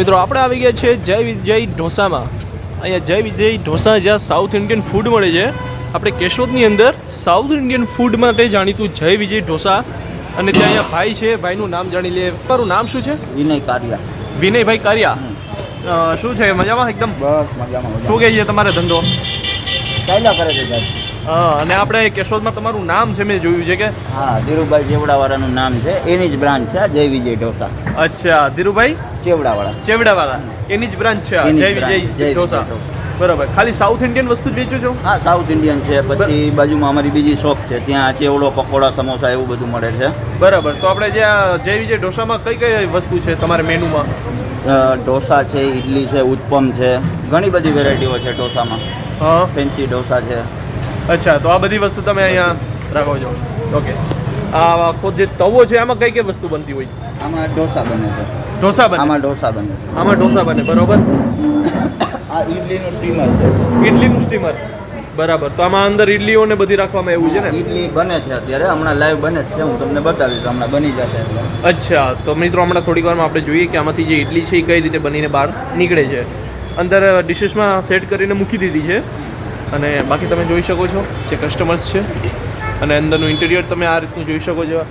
મિત્રો આપણે આવી ગયા છીએ જય વિજય ઢોસામાં. અહીંયા જય વિજય ઢોસા જ્યાં સાઉથ ઇન્ડિયન ફૂડ મળે છે. આપણે કેશોદની અંદર સાઉથ ઇન્ડિયન ફૂડ માટે જાણીતું જય વિજય ઢોસા. અને ત્યાં અહીંયા ભાઈ છે ભાઈનું નામ જાણી લે. તારું નામ શું છે? વિનય કારિયા. વિનયભાઈ કારિયા. શું છે મજામાં એકદમ? બસ મજામાં શું કહે છે તમારે ધંધો? ચાલ્યા કરે છે હા અને આપણે કેશોદમાં તમારું નામ છે મેં જોયું છે કે? હા ધીરુભાઈ ચેવડાવાળાનું નામ છે. એની જ બ્રાન્ચ છે જય વિજય ઢોસા. અચ્છા ધીરુભાઈ? ચેવડાવાળા. ચેવડાવાળા. એની જ બ્રાન્ચ છે જય વિજય ઢોસા. બરાબર. ખાલી સાઉથ ઇન્ડિયન વસ્તુ જ વેચો છો? હા સાઉથ ઇન્ડિયન છે પછી બાજુમાં અમારી બીજી શોપ છે ત્યાં ચેવડો પકોડા સમોસા એવું બધું મળે છે. બરાબર. તો આપણે જે જય વિજય ઢોસામાં કઈ કઈ વસ્તુ છે તમારે મેનુમાં? ઢોસા છે ઇડલી છે ઉત્પમ છે ઘણી બધી વેરાયટીઓ છે ઢોસામાં. ફેન્સી ઢોસા છે. અચ્છા તો આ બધી વસ્તુ તમે અહીંયા રાખો છો. ઓકે આ આખો જે તવો છે આમાં કઈ કઈ વસ્તુ બનતી હોય? આમાં ઢોસા બને છે. ઢોસા બને? આમાં ઢોસા બને આમાં ઢોસા બને બરોબર? આ ઈડલીનું સ્ટીમર છે. ઈડલીનું સ્ટીમર? બરાબર. તો આમાં અંદર ઇડલીઓ ને બધી રાખવામાં એવું છે ને? ઇડલી બને છે અત્યારે. હમણાં લાઈવ બને છે. હું તમને બતાવીશ. હમણાં બની જશે અચ્છા. તો મિત્રો હમણાં થોડીક વારમાં આપણે જોઈએ કે આમાંથી જે ઇડલી છે એ કઈ રીતે બનીને બહાર નીકળે છે. અંદર ડિશિસમાં સેટ કરીને મૂકી દીધી છે. અને બાકી તમે જોઈ શકો છો જે કસ્ટમર્સ છે. અને અંદરનું ઇન્ટિરિયર તમે આ રીતનું જોઈ શકો છો.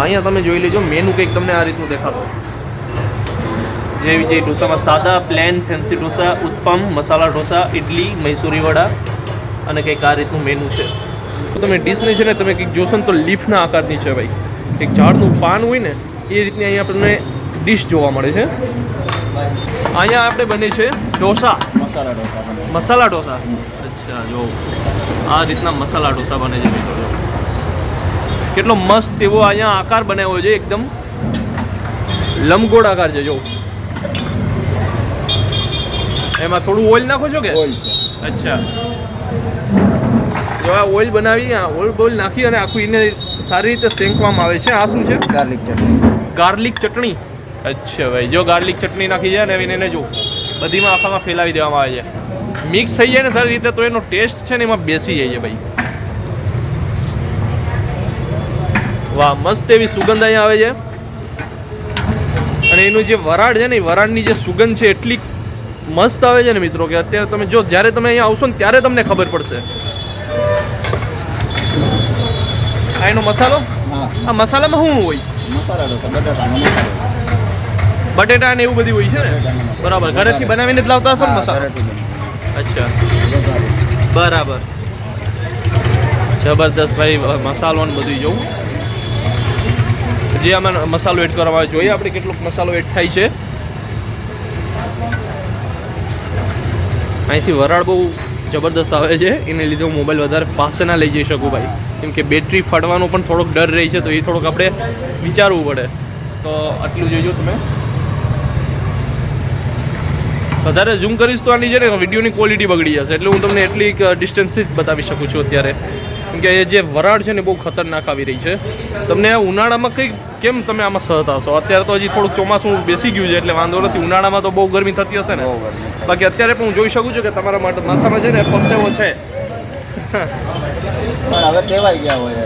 અહીંયા તમે જોઈ લેજો મેનુ કંઈક તમને આ રીતનું દેખાશે. જે વિજય ઢોસામાં સાદા પ્લેન ફેન્સી ઢોસા ઉત્પમ મસાલા ઢોસા ઇડલી મૈસૂરી વડા અને કંઈક આ રીતનું મેનુ છે. તમે ડીશની છે ને તમે કંઈક જોશો ને તો લીફના આકારની છે ભાઈ. એક ઝાડનું પાન હોય ને એ રીતની અહીંયા આપણને ડીશ જોવા મળે છે. અહીંયા આપણે બને છે ઢોસા. મસાલા ઢોસા. મસાલા ઢોસા. જો. આ રીતના મસાલા ઢોસા બને છે મિત્રો જો. કેટલો મસ્ત એવો અહીંયા આકાર બનાવ્યો છે એકદમ લંબગોળ આકાર છે જો. એમાં થોડું ઓઇલ નાખો છો કે? અચ્છા. જો આ ઓઇલ બનાવી ઓઇલ બોઇલ નાખી અને આખું એને સારી રીતે શેંકવામાં આવે છે. આ શું છે? ગાર્લિક ચટણી. ગાર્લિક ચટણી. અચ્છા ભાઈ જો ગાર્લિક ચટણી નાખી છે ને એને જો બધીમાં આખામાં ફેલાવી દેવામાં આવે છે. મિક્સ થઈ જાય ને સારી રીતે તો એનો ટેસ્ટ છે ને એમાં બેસી જાય છે ભાઈ. વાહ મસ્ત એવી સુગંધ અહીંયા આવે છે. અને એનું જે વરાળ છે ને એ વરાળની જે સુગંધ છે એટલી મસ્ત આવે છે ને મિત્રો કે અત્યારે તમે જો જ્યારે તમે અહીંયા આવશો ને ત્યારે તમને ખબર પડશે. આ એનો મસાલો? આ મસાલામાં શું હોય? બટેટા ને એવું બધું હોય છે ને? બરાબર. ઘરેથી બનાવીને જ લાવતા હશો ને મસાલો. અચ્છા. બરાબર. જબરદસ્ત ભાઈ મસાલો ને બધું જોવું. જે આમાં મસાલો એડ કરવામાં આવે જોઈએ આપણે કેટલોક મસાલો એડ થાય છે. અહીંથી વરાળ બહુ જબરદસ્ત આવે છે. એને લીધે હું મોબાઈલ વધારે પાસે ના લઈ જઈ શકું ભાઈ. કેમ કે બેટરી ફાડવાનો પણ થોડોક ડર રહે છે, તો એ થોડોક આપણે વિચારવું પડે. તો આટલું જોઈજો તમે. વધારે ઝૂમ કરીશ તો આની છે ને વિડીયોની ક્વોલિટી બગડી જશે. એટલે હું તમને એટલી ડિસ્ટન્સથી જ બતાવી શકું છું અત્યારે. કેમ કે જે વરાળ છે ને બહુ ખતરનાક આવી રહી છે. તમને ઉનાળામાં કંઈક કેમ તમે આમાં સહતા હશો અત્યારે તો હજી થોડુંક ચોમાસું બેસી ગયું છે એટલે વાંધો નથી. ઉનાળામાં તો બહુ ગરમી થતી હશે ને. બાકી અત્યારે પણ હું જોઈ શકું છું કે તમારા માટે માથામાં છે ને પરસેવો છે. પણ હવે ટેવાઈ ગયા હોય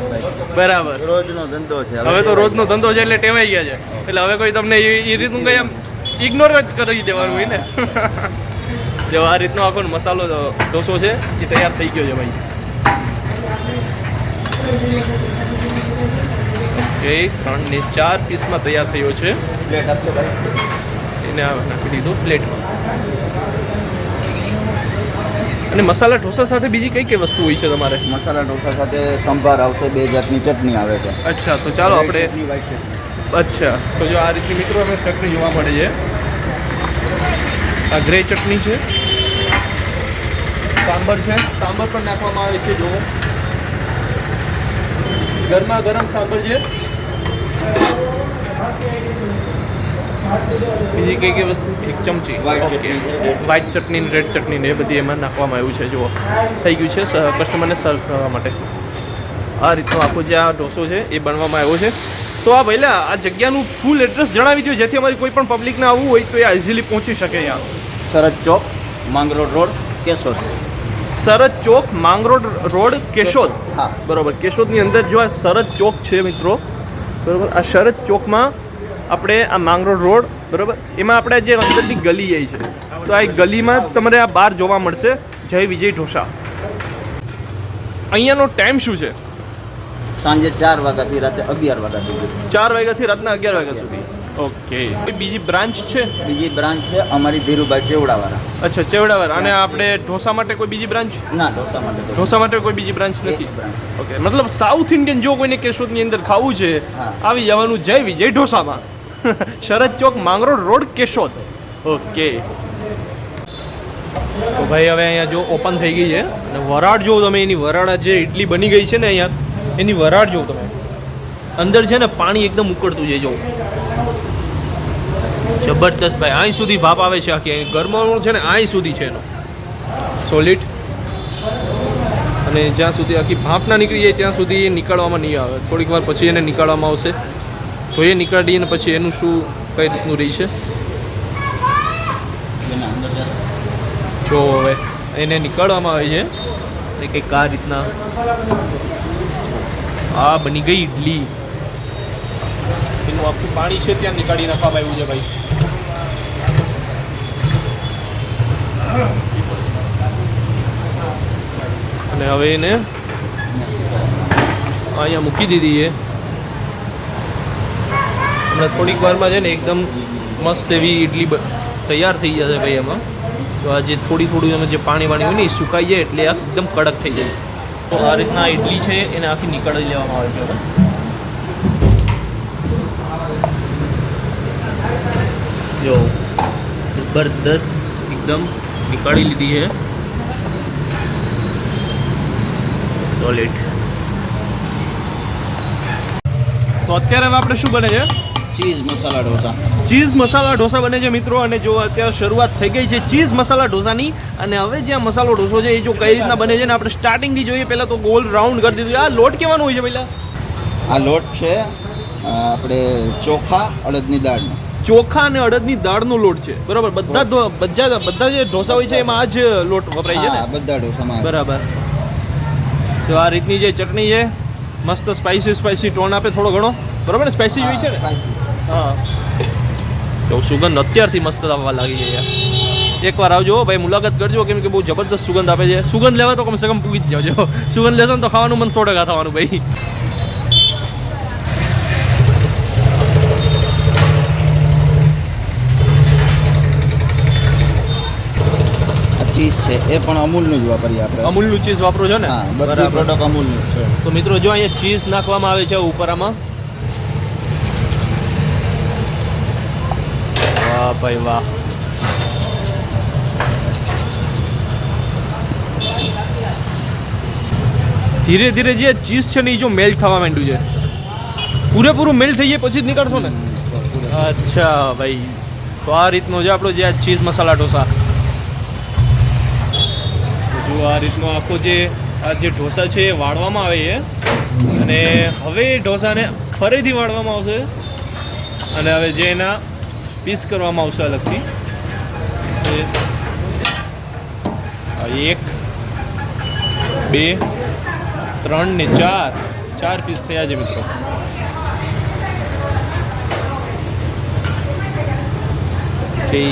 બરાબર. રોજનો ધંધો છે. હવે તો રોજનો ધંધો છે એટલે ટેવાઈ ગયા છે. એટલે હવે કોઈ તમને એ એ રીતનું કંઈ આમ ઇગ્નોર જ કરી દેવાનું હોય ને જો આ રીતનો આખો મસાલો ઢોસો છે એ તૈયાર થઈ ગયો છે ભાઈ. ઓકે ત્રણ ને ચાર પીસમાં તૈયાર થયો છે. એને નાખી દીધું પ્લેટમાં. અને મસાલા ઢોસા સાથે બીજી કઈ કઈ વસ્તુ હોય છે તમારે? મસાલા ઢોસા સાથે સંભાર આવશે બે જાતની ચટણી આવે છે. અચ્છા તો ચાલો આપણે. અચ્છા. તો જો આ રીતની મિત્રો અમે ચટણી જોવા મળે છે. આ ગ્રે ચટણી છે. સાંબર છે. સાંબર પણ નાખવામાં આવે છે જોવો ગરમા ગરમ સાંબર છે. બીજી કઈ કઈ વસ્તુ? એક ચમચી. વ્હાઈટ ચટણી ને રેડ ચટણી ને એ બધી એમાં નાખવામાં આવ્યું છે જુઓ. થઈ ગયું છે કસ્ટમરને સર્વ કરવા માટે. આ રીતનો આખો જે આ ઢોસો છે એ બનવામાં આવ્યો છે. તો આ પહેલા આ જગ્યાનું ફૂલ એડ્રેસ જણાવી દો જેથી અમારી કોઈ પણ પબ્લિકને આવવું હોય તો એ ઇઝીલી પહોંચી શકે અહીંયા. સરદ ચોક માંગરોડ રોડ કેશોદ. સરદ ચોક માંગરોડ રોડ કેશોદ. હા. બરોબર કેશોદની અંદર જો આ શરદ ચોક છે મિત્રો બરોબર આ શરદ ચોકમાં આપણે આ માંગરોડ રોડ બરાબર એમાં આપણે જે અંદરની ગલી જાય છે તો આ ગલીમાં તમારે આ બાર જોવા મળશે. જય વિજય ઢોસા. અહીંયાનો ટાઈમ શું છે? સાંજે ચાર વાગ્યાથી રાતે અગિયાર વાગ્યા સુધી. ચાર વાગ્યાથી રાતના અગિયાર વાગ્યા સુધી. ઓકે. બીજી બ્રાન્ચ છે? બીજી બ્રાન્ચ છે અમારી ધીરુભાઈ ચેવડાવાળા. અચ્છા ચેવડાવાળા. અને આપણે ઢોસા માટે કોઈ બીજી બ્રાન્ચ? ના ઢોસા માટે ઢોસા માટે કોઈ બીજી બ્રાન્ચ નથી? ઓકે. મતલબ સાઉથ ઇન્ડિયન જો કોઈને કેશોદની અંદર ખાવું છે આવી જવાનું જય વિજય ઢોસામાં. શરદ ચોક માંગરોળ રોડ કેશોદ. ઓકે. તો ભાઈ હવે અહીંયા જો ઓપન થઈ ગઈ છે અને વરાળ જો તમે એની વરાળ જે ઇડલી બની ગઈ છે ને અહીંયા એની વરાળ જોવો તમે. અંદર છે ને પાણી એકદમ ઉકળતું છે જો. જબરદસ્ત ભાઈ અહીં સુધી ભાપ આવે છે આખી ગરમાનો છે ને અહીં સુધી છે એનો. સોલિડ અને જ્યાં સુધી આખી ભાપ ના નીકળી જાય, ત્યાં સુધી એ નીકળવામાં નહીં આવે. થોડીક વાર પછી એને નીકાળવામાં આવશે. જોઈએ નીકળીએ ને પછી એનું શું કઈ રીતનું રહી છે? જેના અંદર જશે. જો હવે એને નીકળવામાં આવે છે. કંઈક આ રીતના. આ બની ગઈ ઇડલી એનું આખું પાણી છે ત્યાં નીકાળી નાખવામાં આવ્યું છે ભાઈ. અને હવે એને અહીંયા મૂકી દીધી છે હમણાં થોડીક વારમાં છે ને એકદમ મસ્ત એવી ઇડલી તૈયાર થઈ જશે ભાઈ એમાં. તો આ જે થોડી થોડું એમાં જે પાણી વાણી હોય ને એ સુકાઈ જાય એટલે આ એકદમ કડક થઈ જાય. તો આ રીતના ઇડલી છે, એને આખી નીકળી લેવામાં આવે છે જો, જબરદસ્ત એકદમ નીકાળી લીધી છે. સોલિડ તો અત્યારે હવે આપણે શું બને છે? ચીઝ મસાલા ઢોસા. ચીઝ મસાલા ઢોસા બને છે મિત્રો અને જો અત્યારે શરૂઆત થઈ ગઈ છે ચીઝ મસાલા ઢોસાની અને હવે જે આ મસાલો ઢોસો છે એ જો કઈ રીતના બને છે ને આપણે સ્ટાર્ટિંગથી જોઈએ પહેલાં તો ગોલ રાઉન્ડ કરી દીધું આ લોટ કેવાનો હોય છે પહેલાં? આ લોટ છે આપણે ચોખા અડદની દાળનો. ચોખા અને અડદની દાળનો લોટ છે. બરાબર? બધા બધા બધા જે ઢોસા હોય છે એમાં આ જ લોટ વપરાય છે ને? બધા ઢોસામાં બરાબર. તો આ રીતની જે ચટણી છે મસ્ત સ્પાઇસી સ્પાઇસી ટોન આપે થોડો ઘણો. બરાબર ને? સ્પાઇસી હોય છે ને? હા, તો સુગંધ અત્યારથી મસ્ત આવવા લાગી છે યાર. એકવાર આવજો ભાઈ મુલાકાત કરજો કેમ કે બહુ જબરદસ્ત સુગંધ આપે છે. સુગંધ લેવા તો કમસે કમ પૂગી જ જાવજો. સુગંધ લેશો ને તો ખાવાનું મન સો ટકા થવાનું ભાઈ. ચીઝ છે એ પણ અમૂલનું જ વાપરીએ આપણે. અમૂલનું ચીઝ વાપરો છો ને? બરાબર. પ્રોડક્ટ અમૂલનું છે. તો મિત્રો જો અહીંયા ચીઝ નાખવામાં આવે છે ઉપર આમાં ભાઈ વાહ ધીરે ધીરે જે ચીઝ છે ને એ જો મેલ્ટ થવા માંડ્યું છે. પૂરેપૂરું મેલ્ટ થઈ જાય પછી જ નીકળશો ને? અચ્છા ભાઈ. તો આ રીતનો છે આપણો જે આ ચીઝ મસાલા ઢોસા. જો આ રીતનો આખો જે, આ જે ઢોસા છે એ વાળવામાં આવે છે. અને હવે એ ઢોસાને ફરીથી વાળવામાં આવશે. અને હવે જે એના પીસ કરવામાં આવશે અલગથી એ- આ એક બે ત્રણ ને ચાર ચાર પીસ થયા છે મિત્રો કે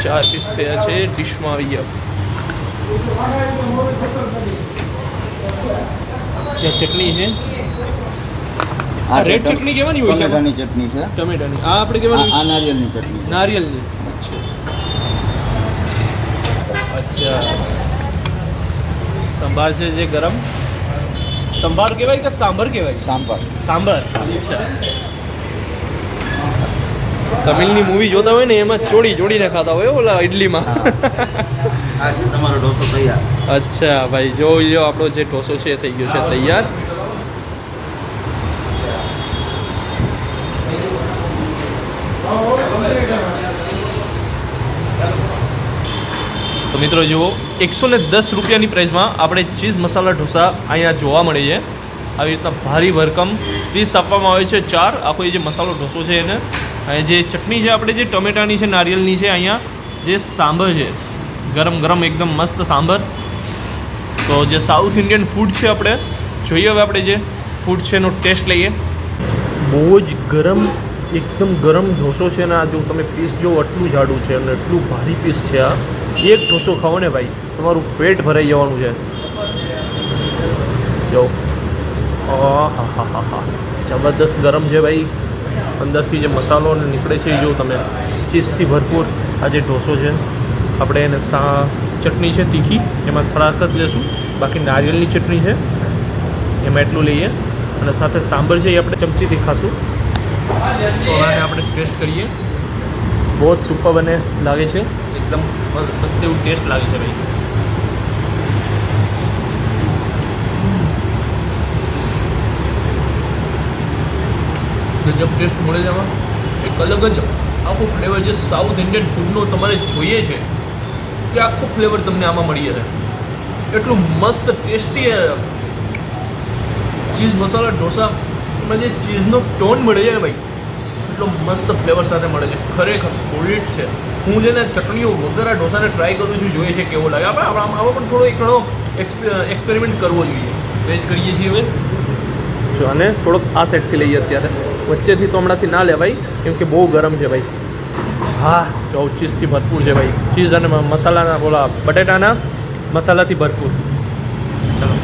ચાર પીસ થયા છે ડીશમાં આવી ગયા ત્યાં ચટણી છે આ રેડ ચટણી કેવાની હોય છે ટમેટાની ચટણી છે. ટમેટાની. આ આપણે કેવાની? આ નારિયેળની ચટણી નારિયેળની. અચ્છા. અચ્છા. સંભાર છે જે ગરમ? સંભાર કહેવાય કે સાંભર કહેવાય? સાંભાર. સાંભાર. અચ્છા. તમિલની મૂવી જોતા હોય ને એમાં ચોડી ચોડીને ખાતા હોય ઓલા ઇડલીમાં તમારો ઢોસો તૈયાર. અચ્છા ભાઈ જો આપણો જે ઢોસો છે એ થઈ ગયો છે તૈયાર. મિત્રો, જુઓ, એકસો ને દસ રૂપિયાની પ્રાઇસમાં આપણે ચીઝ મસાલા ઢોસા અહીંયા જોવા મળે છે. આવી રીતના ભારી ભરકમ પીસ આપવામાં આવે છે ચાર. આખો જે મસાલો ઢોસો છે એને જે ચટણી છે આપણે, જે ટમેટાની છે, નારિયેલની છે અહીંયા, જે સાંભર છે, ગરમ ગરમ એકદમ મસ્ત સાંભર. તો જે સાઉથ ઇન્ડિયન ફૂડ છે આપણે, જોઈએ હવે આપણે જે ફૂડ છે એનો ટેસ્ટ લઈએ. બહુ જ ગરમ, એકદમ ગરમ ઢોસો છે ને, આ જો તમે પીસ જો, આટલું જાડું છે અને એટલું ભારી પીસ છે આ. એક ઢોસો ખાઓ ને ભાઈ, તમારું પેટ ભરાઈ જવાનું છે. જો. હા હા હા હા જબરદસ્ત ગરમ છે ભાઈ. અંદરથી જે મસાલો નીકળે છે એ જો તમે ચીઝથી ભરપૂર આ જે ઢોસો છે, આપણે એને સા, ચટણી છે તીખી, એમાં થોડાક જ લેશું. બાકી નારિયેળની ચટણી છે, એમાં એટલું લઈએ. અને સાથે સાંભર છે એ આપણે ચમચીથી ખાશું. તો આને આપણે ટેસ્ટ કરીએ. બહુ જ સુપર બને લાગે છે. એકદમ મસ્ત એવું ટેસ્ટ લાગે છે ભાઈ. ગજબ ટેસ્ટ મળે છે આમાં. એક અલગ જ આખો ફ્લેવર જે સાઉથ ઇન્ડિયન ફૂડનો તમારે જોઈએ છે એ આખો ફ્લેવર તમને આમાં મળી જશે. એટલું મસ્ત ટેસ્ટી ચીઝ મસાલા, ઢોસા, એમાં જે ચીઝનો ટોન મળે છે ભાઈ. એટલો મસ્ત ફ્લેવર સાથે મળે છે. ખરેખર સોલિડ છે. હું જેને ચટણીઓ વગર આ ઢોસાને ટ્રાય કરું છું, જોઈએ છે કેવો લાગે. આપણે આમાં આવો પણ થોડો એક ઘણો એક્સપેરિમેન્ટ કરવો જોઈએ. વેજ કરીએ છીએ હવે. જો અને થોડોક આ સેટથી લઈએ અત્યારે. વચ્ચેથી તો હમણાંથી ના લેવાય, કેમ કે બહુ ગરમ છે ભાઈ. હા, જો ચીઝથી ભરપૂર છે ભાઈ. ચીઝ અને મસાલાના બોલા બટેટાના મસાલાથી ભરપૂર. ચલો.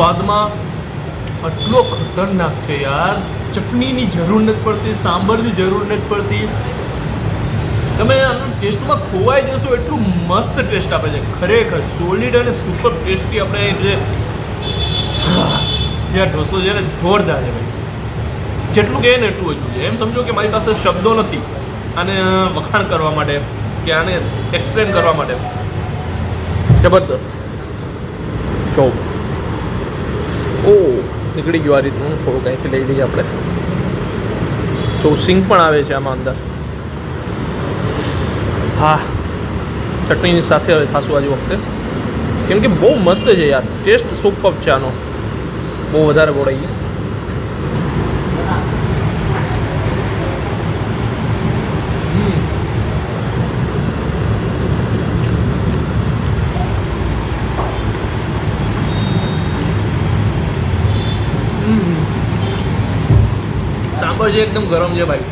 સ્વાદમાં આટલો ખતરનાક છે યાર. ચટણીની જરૂર નથી પડતી સાંભરની જરૂર નથી પડતી. તમે આનું ટેસ્ટમાં ખોવાઈ જશો, એટલું મસ્ત ટેસ્ટ આપે છે. ખરેખર સોલિડ અને સુપર ટેસ્ટી આપણે જે જે ઢોસો છે ને જોરદાર છે ભાઈ. જેટલું કહે ને એટલું ઓછું છે. એમ સમજો કે મારી પાસે શબ્દો નથી આને વખાણ કરવા માટે કે આને એક્સપ્લેન કરવા માટે. જબરદસ્ત. જો. ઓ, નીકળી ગયું આ રીતનું. થોડુંક અહીંથી લઈ લઈએ આપણે. ચોસિંગ પણ આવે છે આમાં અંદર. હા. ચટણીની સાથે હવે ખાસું આજે વખતે. કેમ કે બહુ મસ્ત છે યાર. ટેસ્ટ સુપર છે આનો. બહુ વધારે બોલાઈએ. સાંભર છે એકદમ ગરમ છે ભાઈ.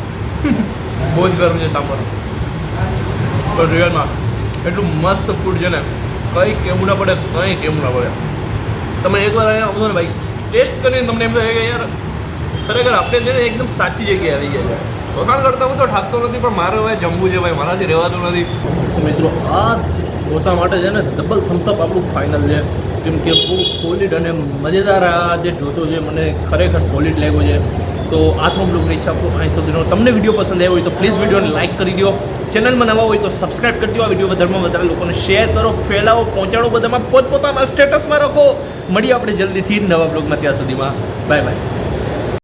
બહુ જ ગરમ છે સાંભર પણ રિયલમાં એટલું મસ્ત ફૂડ છે ને, કંઈ કેવું ના પડે, કંઈ કેવું ના પડે. તમે એકવાર અહીંયા આવશો ને ભાઈ ટેસ્ટ કરીને તમને એમ થાય કે યાર, ખરેખર આપણે છે ને એકદમ સાચી જગ્યાએ આવી ગયા છે વખાણ કરતા હું તો ઠાકતો નથી, પણ મારે હવે જમવું છે ભાઈ, મારાથી રહેવાતું નથી. મિત્રો, આ ઢોસા માટે છે ને ડબલ થમ્સઅપ આપણું ફાઇનલ છે. કેમ કે બહુ સોલિડ અને મજેદાર આ જે ઢોસો છે, મને ખરેખર સોલિડ લાગ્યો છે. તો આજનો બ્લોગ રહી છે અહીં સુધીનો તમને વીડિયો પસંદ આવ્યો હોય તો પ્લીઝ વિડીયોને લાઇક કરી દો. ચેનલમાં નવા હોય તો સબસ્ક્રાઇબ કરી દો. આ વીડિયો વધારેમાં વધારે લોકોને શેર કરો, ફેલાવો, પહોંચાડો, બધામાં પોતપોતાના સ્ટેટસમાં રાખો. મળીએ આપણે જલ્દીથી નવા બ્લોગમાં ત્યાં સુધીમાં. Bye bye